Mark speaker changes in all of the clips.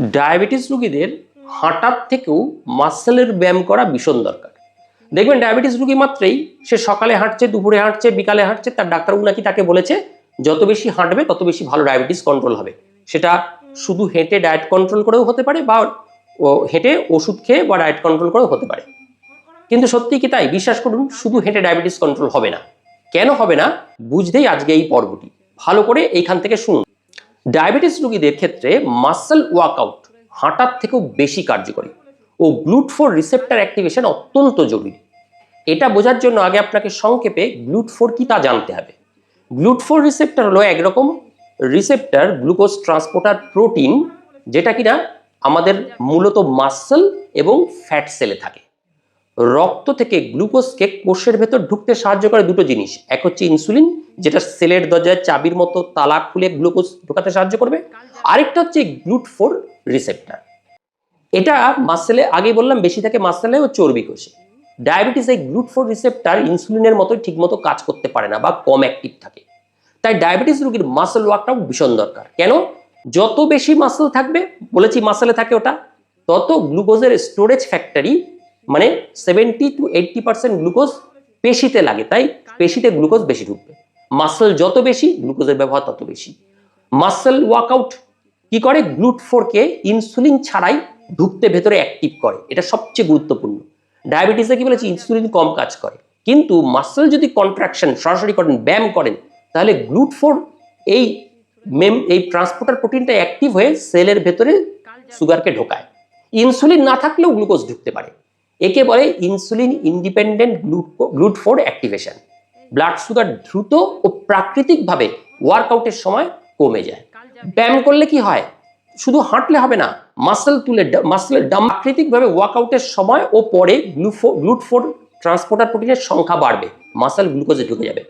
Speaker 1: Diabetes রোগীদের হাঁটার থেকেও মাসেলের ব্যায়াম করা ভীষণ দরকার। দেখবেন ডায়াবেটিস রোগী মাত্রেই সে সকালে হাঁটছে, দুপুরে হাঁটছে, বিকালে হাঁটছে, তার ডাক্তারবাবু নাকি তাকে বলেছে, যত বেশি হাঁটবে, তত বেশি ভালো ডায়াবেটিস কন্ট্রোল হবে। সেটা শুধু হেঁটে ডায়েট কন্ট্রোল করেও হতে পারে বা হেঁটে ওষুধ খেয়ে বা ডায়েট কন্ট্রোল করেও হতে পারে। কিন্তু সত্যি কি তাই? বিশ্বাস করুন, শুধু হেঁটে ডায়াবেটিস কন্ট্রোল হবে না। কেন হবে না? বুঝতেই আজকে এই পর্বটি। ভালো করে এইখান থেকে শুনুন। ডায়াবেটিস রোগীদের ক্ষেত্রে মাসেল ওয়ার্কআউট হাঁটার থেকেও বেশি কার্যকরী ও গ্লুট ফোর রিসেপ্টার অ্যাক্টিভেশন অত্যন্ত জরুরি। এটা বোঝার জন্য আগে আপনাকে সংক্ষেপে গ্লুট ফোর কি তা জানতে হবে। গ্লুট ফোর রিসেপ্টার হলো একরকম রিসেপ্টার গ্লুকোজ ট্রান্সপোর্টার প্রোটিন যেটা কিনা আমাদের মূলত মাসেল এবং ফ্যাট সেলে থাকে। রক্ত থেকে গ্লুকোজকে কোষের ভেতর ঢুকতে সাহায্য করে দুটো জিনিস। এক হচ্ছে ইনসুলিন, যেটা সেলের দরজায় চাবির মতো তালা খুলে গ্লুকোজ ঢোকাতে সাহায্য করবে। আরেকটা হচ্ছে গ্লুট ফোর রিসেপ্টার। এটা মাসেলে, আগেই বললাম, বেশি থাকে মাসেলে ও চর্বি কোষে। ডায়াবেটিস এই গ্লুট ফোর রিসেপ্টার ইনসুলিনের মতো ঠিকমতো কাজ করতে পারে না বা কম অ্যাক্টিভ থাকে। তাই ডায়াবেটিস রোগীর মাসেল ওয়ার্কটাও ভীষণ দরকার। কেন? যত বেশি মাসেল থাকবে, বলেছি মাসেলে থাকে ওটা, তত গ্লুকোজের স্টোরেজ ফ্যাক্টরি মানে seventy two eighty percent glucose পেশিতে লাগে, তাই পেশিতে গ্লুকোজ বেশি ঢুকবে। মাসেল যত বেশি গ্লুকোজের ব্যবহার তত বেশি। মাসেল ওয়ার্কআউট কি করে? গ্লুট ফোরকে ইনসুলিন ছাড়াই ঢুকতে ভেতরে অ্যাক্টিভ করে। এটা সবচেয়ে গুরুত্বপূর্ণ। ডায়াবেটিসে কি বলেছি? ইনসুলিন কম কাজ করে। কিন্তু মাসেল যদি কন্ট্রাকশন সরাসরি করেন, ব্যায়াম করেন, তাহলে গ্লুট ফোর এই মেম এই ট্রান্সপোর্টার প্রোটিনটা অ্যাক্টিভ হয়ে সেলের ভেতরে সুগারকে ঢোকায়। ইনসুলিন না থাকলেও গ্লুকোজ ঢুকতে পারে। একে বলে insulin independent GLUT four activation blood sugar দ্রুত ও প্রাকৃতিকভাবে ওয়ার্কআউটের সময় কমে যায়। ব্যায়াম করলে কি হয়? শুধু হাঁটলে হবে না মাসেল তুলে মাসেলের ডাম প্রাকৃতিকভাবে ওয়ার্কআউটের সময় ও পরে গ্লুফো গ্লুট ফোর ট্রান্সপোর্টার প্রোটিনের সংখ্যা বাড়বে মাসেল গ্লুকোজে ঢুকে যাবে।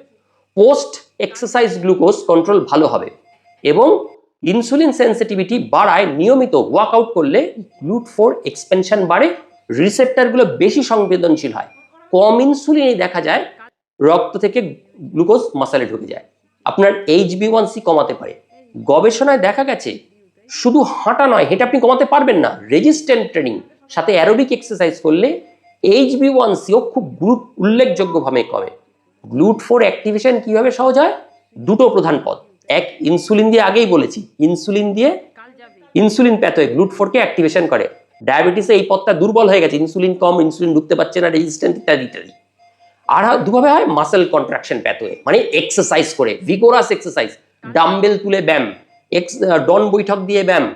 Speaker 1: পোস্ট এক্সারসাইজ গ্লুকোজ কন্ট্রোল ভালো হবে এবং ইনসুলিন সেন্সিটিভিটি বাড়ায় নিয়মিত ওয়ার্কআউট করলে গ্লুট ফোর এক্সপেনশন বাড়ে রিসেপ্টারগুলো বেশি সংবেদনশীল হয়। কম ইনসুলিনে দেখা যায়, রক্ত থেকে গ্লুকোজ মাসালে ঢুকে যায়। আপনার এইচ বি ওয়ান সি কমাতে পারে। গবেষণায় দেখা গেছে, শুধু হাঁটা নয়, হেঁটে আপনি কমাতে পারবেন না। রেজিস্ট্যান্ট ট্রেনিং সাথে অ্যারোবিক এক্সারসাইজ করলে এইচ বি ওয়ান সিও খুব গুরুত্ব উল্লেখযোগ্যভাবে কমে। গ্লুট ফোর অ্যাক্টিভেশন কীভাবে সহজ হয়? দুটো প্রধান পথ। এক ইনসুলিন দিয়ে আগেই বলেছি ইনসুলিন দিয়ে ইনসুলিন প্যাথোয়ে গ্লুট ফোরকে অ্যাক্টিভেশন করে। ডায়াবেটিসে এই পথটা দুর্বল হয়ে গেছে ইনসুলিন কম ইনসুলিন ঢুকতে পারছে না রেজিস্ট্যান্ট ইত্যাদি ইত্যাদি আর দুভাবে হয় মাসেল কন্ট্রাকশন প্যাথওয়ে মানে এক্সারসাইজ করে ভিগোরাস এক্সারসাইজ ডাম্বেল তুলে ব্যায়াম এক্স ডন বৈঠক দিয়ে ব্যায়াম